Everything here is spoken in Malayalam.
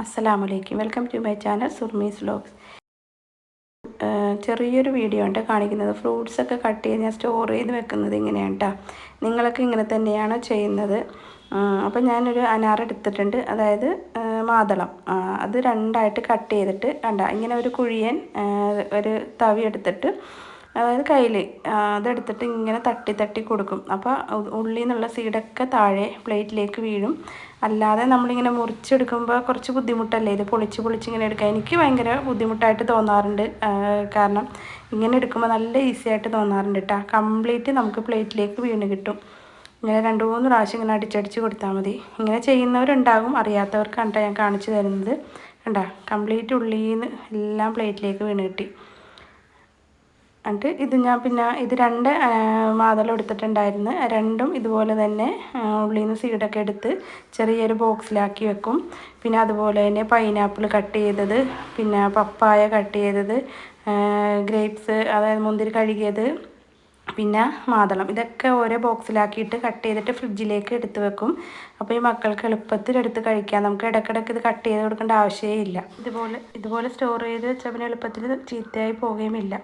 അസ്സലാമലൈക്കും. Welcome to my channel Surmi's vlogs ചെറിയൊരു വീഡിയോ ഉണ്ട് കാണിക്കുന്നത്. ഫ്രൂട്ട്സ് ഒക്കെ കട്ട് ചെയ്ത് ഞാൻ സ്റ്റോർ ചെയ്ത് വെക്കുന്നത് ഇങ്ങനെയാണ് കേട്ടോ നിങ്ങളൊക്കെ ഇങ്ങനെ തന്നെയാണ് ചെയ്യുന്നത്? അപ്പം ഞാനൊരു അനാർ എടുത്തിട്ടുണ്ട്. അതായത് മാതളം. അത് രണ്ടായിട്ട് കട്ട് ചെയ്തിട്ട് കണ്ട ഇങ്ങനെ ഒരു കുഴിയൻ ഒരു തവി എടുത്തിട്ട് അതായത് കയ്യിൽ അതെടുത്തിട്ട് ഇങ്ങനെ തട്ടി തട്ടി കൊടുക്കും. അപ്പോൾ ഉള്ളിൽ നിന്നുള്ള സീഡൊക്കെ താഴെ പ്ലേറ്റിലേക്ക് വീഴും. അല്ലാതെ നമ്മളിങ്ങനെ മുറിച്ചെടുക്കുമ്പോൾ കുറച്ച് ബുദ്ധിമുട്ടല്ലേ? ഇത് പൊളിച്ച് പൊളിച്ച് ഇങ്ങനെ എടുക്കാൻ. എനിക്ക് ഭയങ്കര ബുദ്ധിമുട്ടായിട്ട് തോന്നാറുണ്ട്. കാരണം ഇങ്ങനെ എടുക്കുമ്പോൾ നല്ല ഈസി ആയിട്ട് തോന്നാറുണ്ട് കേട്ടോ കംപ്ലീറ്റ് നമുക്ക് പ്ലേറ്റിലേക്ക് വീണ് കിട്ടും. ഇങ്ങനെ രണ്ട് മൂന്ന് പ്രാവശ്യം ഇങ്ങനെ അടിച്ചടിച്ച് കൊടുത്താൽ മതി. ഇങ്ങനെ ചെയ്യുന്നവരുണ്ടാകും. അറിയാത്തവർക്കാണ് ഞാൻ കാണിച്ചു തരുന്നത്. കണ്ട? കംപ്ലീറ്റ് ഉള്ളിൽ നിന്ന് എല്ലാം പ്ലേറ്റിലേക്ക് വീണ് കിട്ടി. എന്നിട്ട് ഇത് ഞാൻ പിന്നെ ഇത് രണ്ട് മാതളം എടുത്തിട്ടുണ്ടായിരുന്നു. രണ്ടും ഇതുപോലെ തന്നെ ഉള്ളിൽ നിന്ന് സീഡൊക്കെ എടുത്ത് ചെറിയൊരു ബോക്സിലാക്കി വെക്കും. പിന്നെ അതുപോലെ തന്നെ പൈനാപ്പിൾ കട്ട് ചെയ്തത് പിന്നെ പപ്പായ കട്ട് ചെയ്തത് ഗ്രേപ്സ് അതായത് മുന്തിരി കഴുകിയത് പിന്നെ മാതളം ഇതൊക്കെ ഓരോ ബോക്സിലാക്കിയിട്ട് കട്ട് ചെയ്തിട്ട് ഫ്രിഡ്ജിലേക്ക് എടുത്ത് വെക്കും. അപ്പോൾ ഈ മക്കൾക്ക് എളുപ്പത്തിൽ എടുത്ത് കഴിക്കാം. നമുക്ക് ഇടയ്ക്കിടയ്ക്ക് ഇത് കട്ട് ചെയ്ത് കൊടുക്കേണ്ട ആവശ്യമേ ഇല്ല. ഇതുപോലെ ഇതുപോലെ സ്റ്റോർ ചെയ്ത് വെച്ചാൽ പിന്നെ എളുപ്പത്തിൽ ചീത്തയായി പോവുകയുമില്ല